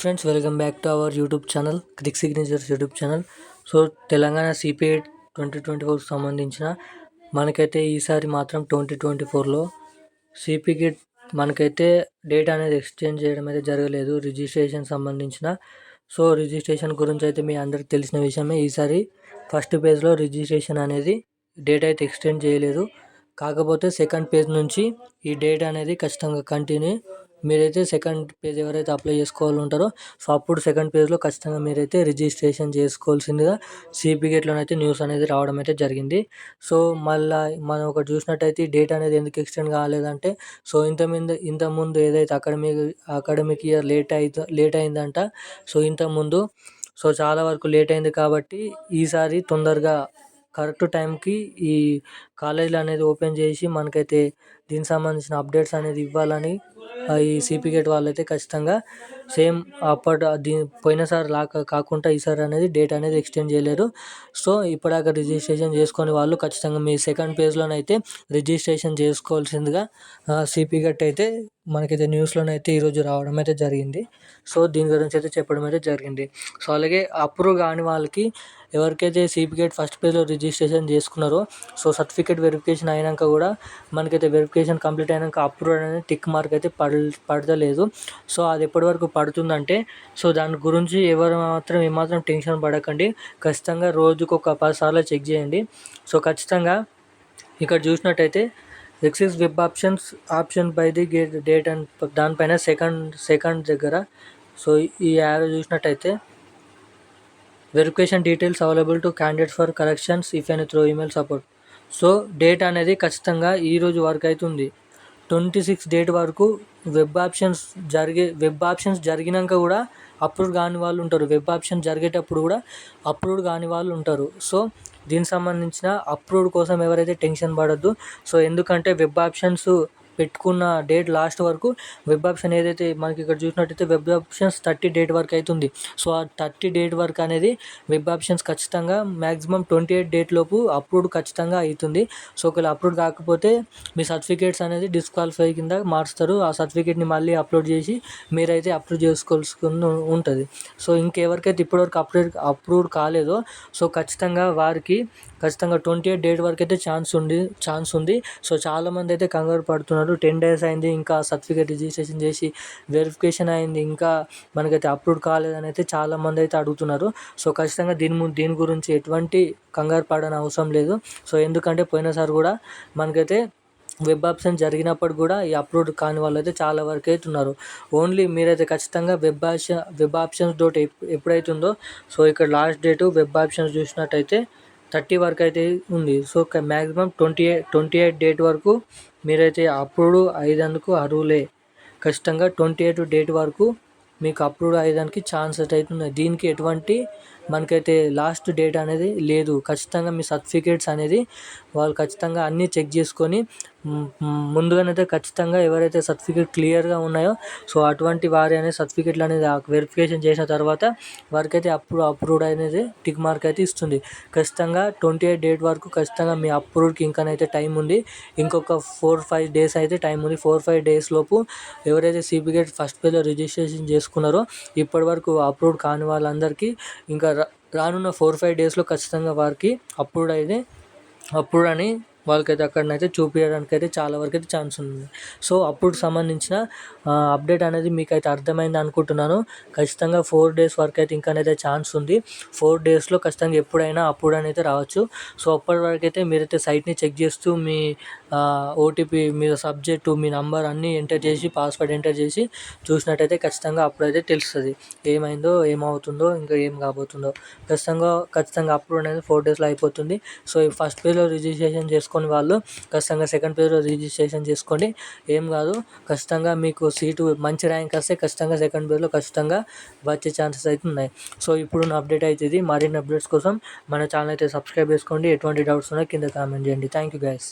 Friends welcome back to our YouTube channel crick signatures YouTube channel. So Telangana CPI twenty twenty ఫోర్కి సంబంధించిన మనకైతే ఈసారి మాత్రం twenty twenty ఫోర్లో సిపికి మనకైతే డేట్ అనేది ఎక్స్చేంజ్ చేయడం అయితే జరగలేదు రిజిస్ట్రేషన్ సంబంధించిన. సో రిజిస్ట్రేషన్ గురించి అయితే మీ అందరికి తెలిసిన విషయమే. ఈసారి ఫస్ట్ పేజ్లో రిజిస్ట్రేషన్ అనేది డేట్ అయితే ఎక్స్టెండ్ చేయలేదు. కాకపోతే సెకండ్ పేజ్ నుంచి ఈ డేట్ అనేది ఖచ్చితంగా కంటిన్యూ మీరైతే సెకండ్ పేజ్ ఎవరైతే అప్లై చేసుకోవాలి ఉంటారో సో అప్పుడు సెకండ్ పేజ్లో ఖచ్చితంగా మీరైతే రిజిస్ట్రేషన్ చేసుకోవాల్సిందిగా సిపిగేట్లోనైతే న్యూస్ అనేది రావడం అయితే జరిగింది. సో మళ్ళీ మనం ఒకటి చూసినట్టయితే డేట్ అనేది ఎందుకు ఎక్స్టెండ్ కాలేదంటే సో ఇంత ముందు ఇంత ముందు ఏదైతే అకాడమిక్ అకాడమిక్ ఇయర్ లేట్ అయితే లేట్ అయిందంట సో ఇంతకుముందు సో చాలా వరకు లేట్ అయింది కాబట్టి ఈసారి తొందరగా కరెక్ట్ టైంకి ఈ కాలేజీలు అనేది ఓపెన్ చేసి మనకైతే దీనికి సంబంధించిన అప్డేట్స్ అనేది ఇవ్వాలని ఈ సిపి గేట్ వాళ్ళైతే ఖచ్చితంగా సేమ్ అప్పటి దీని పోయినసారి లాగా కాకుండా ఈసారి అనేది డేట్ అనేది ఎక్స్టెండ్ చేయలేరు. సో ఇప్పటిదాకా రిజిస్ట్రేషన్ చేసుకొని వాళ్ళు ఖచ్చితంగా మీ సెకండ్ పేజ్లోనైతే రిజిస్ట్రేషన్ చేసుకోవాల్సిందిగా సిపి గట్ అయితే మనకైతే న్యూస్లోనైతే ఈరోజు రావడం అయితే జరిగింది. సో దీని గురించి అయితే చెప్పడం అయితే జరిగింది. సో అలాగే అప్రూవ్ కాని వాళ్ళకి ఎవరికైతే సిపికేట్ ఫస్ట్ పేజ్లో రిజిస్ట్రేషన్ చేసుకున్నారో సో సర్టిఫికేట్ వెరిఫికేషన్ అయినాక కూడా మనకైతే వెరిఫికేషన్ కంప్లీట్ అయినాక అప్రూవ్ అనేది టిక్ మార్క్ అయితే పడ పడతలేదు. సో అది ఎప్పటి వరకు పడుతుందంటే సో దాని గురించి ఎవరు మాత్రం ఏమాత్రం టెన్షన్ పడకండి. ఖచ్చితంగా రోజుకు ఒక పది సార్లు చెక్ చేయండి. సో ఖచ్చితంగా ఇక్కడ చూసినట్టయితే ఎక్సిస్ web options option by the gate date and దానిపైన సెకండ్ సెకండ్ దగ్గర సో ఈ యారో చూసినట్టయితే verification details available to candidates for corrections if any through email support so date అనేది ఖచ్చితంగా ఈరోజు వరకు అవుతుంది ట్వంటీ సిక్స్ డేట్ వరకు వెబ్ ఆప్షన్స్ జరిగే వెబ్ ఆప్షన్స్ జరిగినాక కూడా అప్రూవ్ కాని వాళ్ళు ఉంటారు. వెబ్ ఆప్షన్ జరిగేటప్పుడు కూడా అప్రూవ్డ్ కాని వాళ్ళు ఉంటారు. సో దీనికి సంబంధించిన అప్రూవ్డ్ కోసం ఎవరైతే టెన్షన్ పడద్దు. సో ఎందుకంటే వెబ్ ఆప్షన్స్ పెట్టుకున్న డేట్ లాస్ట్ వరకు వెబ్ ఆప్షన్ ఏదైతే మనకి ఇక్కడ చూసినట్టయితే వెబ్ ఆప్షన్స్ థర్టీ డేట్ వరకు అవుతుంది. సో ఆ థర్టీ డేట్ వరకు అనేది వెబ్ ఆప్షన్స్ ఖచ్చితంగా మ్యాక్సిమం ట్వంటీ ఎయిట్ డేట్ లోపు అప్రూవ్డ్ ఖచ్చితంగా అవుతుంది. సో ఒకవేళ అప్రూవ్ కాకపోతే మీ సర్టిఫికేట్స్ అనేది డిస్క్వాలిఫై కింద మారుస్తారు ఆ సర్టిఫికేట్ని మళ్ళీ అప్లోడ్ చేసి మీరైతే అప్రూవ్ చేసుకోవాల్సుకుని ఉంటుంది. సో ఇంకెవరికైతే ఇప్పటివరకు అప్రూవ్ అప్రూవ్డ్ కాలేదో సో ఖచ్చితంగా వారికి ఖచ్చితంగా ట్వంటీ ఎయిట్ డేట్ వరకు అయితే ఛాన్స్ ఉంది ఛాన్స్ ఉంది. సో చాలామంది అయితే కంగారు పడుతున్నారు. అన్నారు టెన్ డేస్ అయింది ఇంకా సర్టిఫికేట్ రిజిస్ట్రేషన్ చేసి వెరిఫికేషన్ అయింది ఇంకా మనకైతే అప్రూవ్ కాలేదని అయితే చాలామంది అయితే అడుగుతున్నారు. సో ఖచ్చితంగా దీని దీని గురించి ఎటువంటి కంగారు పడని అవసరం లేదు. సో ఎందుకంటే పోయినసారి కూడా మనకైతే వెబ్ ఆప్షన్ జరిగినప్పుడు కూడా ఈ అప్లోడ్ కాని వాళ్ళు అయితే చాలా వరకు అయితే ఉన్నారు. ఓన్లీ మీరైతే ఖచ్చితంగా వెబ్ ఆప్షన్ వెబ్ ఆప్షన్స్ డోట్ ఎప్పుడైతుందో సో ఇక్కడ లాస్ట్ డేటు వెబ్ ఆప్షన్స్ చూసినట్టయితే థర్టీ వరకు అయితే ఉంది. So maximum twenty eight twenty eight date వరకు మీరైతే అప్రూవ్డ్ అయ్యేందుకు అర్హులే. ఖచ్చితంగా ట్వంటీ ఎయిట్ డేట్ వరకు మీకు అప్రూవ్డ్ అయ్యేదానికి ఛాన్సెస్ అయితే ఉన్నాయి. దీనికి ఎటువంటి మనకైతే లాస్ట్ డేట్ అనేది లేదు. ఖచ్చితంగా మీ సర్టిఫికేట్స్ అనేది వాళ్ళు ఖచ్చితంగా అన్నీ చెక్ చేసుకొని ముందుగానైతే ఖచ్చితంగా ఎవరైతే సర్టిఫికేట్ క్లియర్గా ఉన్నాయో సో అటువంటి వారి అనేది సర్టిఫికేట్లు అనేది వెరిఫికేషన్ చేసిన తర్వాత వారికైతే అప్రూవ్ అప్రూవ్డ్ అనేది టిక్ మార్క్ అయితే ఇస్తుంది. ఖచ్చితంగా ట్వంటీ ఎయిట్ డేట్ వరకు ఖచ్చితంగా మీ అప్రూవ్డ్కి ఇంకానైతే టైం ఉంది. ఇంకొక ఫోర్ ఫైవ్ డేస్ అయితే టైం ఉంది. ఫోర్ ఫైవ్ డేస్ లోపు ఎవరైతే సిపికేట్ ఫస్ట్ పేజ్లో రిజిస్ట్రేషన్ చేసుకున్నారో ఇప్పటి వరకు అప్రూవ్డ్ కాని వాళ్ళందరికీ ఇంకా రానున్న ఫోర్ ఫైవ్ డేస్లో ఖచ్చితంగా వారికి అప్రూవ్డ్ అయితే అప్రూవ్డ్ అని వాళ్ళకైతే అక్కడనైతే చూపించడానికి అయితే చాలా వరకు అయితే ఛాన్స్ ఉంది. సో అప్పుడు సంబంధించిన అప్డేట్ అనేది మీకు అయితే అర్థమైంది అనుకుంటున్నాను. ఖచ్చితంగా ఫోర్ డేస్ వరకు అయితే ఇంకానైతే ఛాన్స్ ఉంది. ఫోర్ డేస్లో ఖచ్చితంగా ఎప్పుడైనా అప్పుడు అయితే రావచ్చు. సో అప్పటి వరకు అయితే మీరైతే సైట్ని చెక్ చేస్తూ మీ ఓటీపీ మీ సబ్జెక్టు మీ నంబర్ అన్నీ ఎంటర్ చేసి పాస్వర్డ్ ఎంటర్ చేసి చూసినట్టయితే ఖచ్చితంగా అప్పుడైతే తెలుస్తుంది. ఏమైందో ఏమవుతుందో ఇంకా ఏం కాబోతుందో. ఖచ్చితంగా ఖచ్చితంగా అప్పుడు అనేది ఫోర్ డేస్లో అయిపోతుంది. సో ఈ ఫస్ట్ పేజ్లో రిజిస్ట్రేషన్ చేసుకొని వాళ్ళు ఖచ్చితంగా సెకండ్ పేజ్లో రిజిస్ట్రేషన్ చేసుకోండి ఏం కాదు ఖచ్చితంగా మీకు సీటు మంచి ర్యాంక్ వస్తే ఖచ్చితంగా సెకండ్ పేజ్లో ఖచ్చితంగా వచ్చే ఛాన్సెస్ అయితే ఉన్నాయి. సో ఇప్పుడు అప్డేట్ అవుతుంది మరిన్ని అప్డేట్స్ కోసం మన ఛానల్ అయితే సబ్స్క్రైబ్ చేసుకోండి. ఎటువంటి డౌట్స్ ఉన్నా కింద కామెంట్ చేయండి. Thank you guys